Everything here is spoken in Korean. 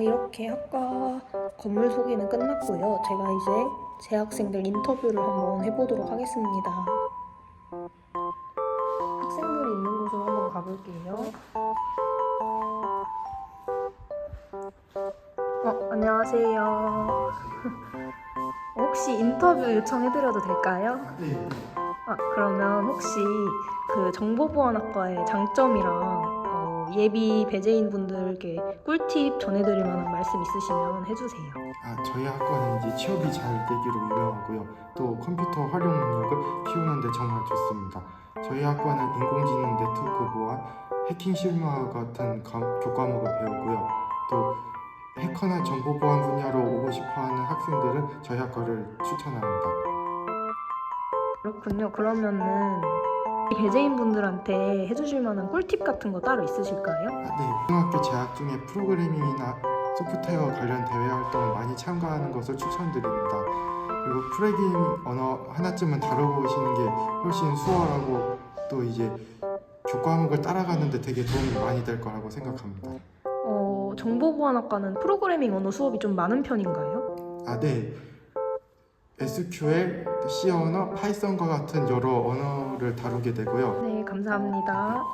어, 이렇게 학과 건물 소개는 끝났고요. 제가 이제 재학생들 인터뷰를 한번 해보도록 하겠습니다. 학생들이 있는 곳으로 한번 가볼게요. 어, 안녕하세요. 혹시 인터뷰 요청해드려도 될까요? 네. 아, 그러면 혹시 그 정보보안학과의 장점이랑 어, 예비 배제인 분들께 꿀팁 전해드릴 만한 말씀 있으시면 해주세요. 아, 저희 학과는 이제 취업이 잘 되기로 유명하고요. 또 컴퓨터 활용 능력을 키우는데 정말 좋습니다. 저희 학과는 인공지능 네트워크 보안, 해킹 실무와 같은 과- 교과목을 배우고요. 또 해커나 정보 보안 분야로 오고 싶어하는 학생들은 저희 학과를 추천합니다. 그렇군요. 그러면은 배제인 분들한테 해주실 만한 꿀팁 같은 거 따로 있으실까요? 아, 네. 고등학교 재학 중에 프로그래밍이나 소프트웨어 관련 대회 활동을 많이 참가하는 것을 추천드립니다. 그리고 프로그래밍 언어 하나쯤은 다뤄보시는 게 훨씬 수월하고 또 이제 교과목을 따라가는데 되게 도움이 많이 될 거라고 생각합니다. 어, 정보보안학과는 프로그래밍 언어 수업이 좀 많은 편인가요? 아, 네. SQL, C 언어, 파이썬과 같은 여러 언어를 다루게 되고요. 네, 감사합니다.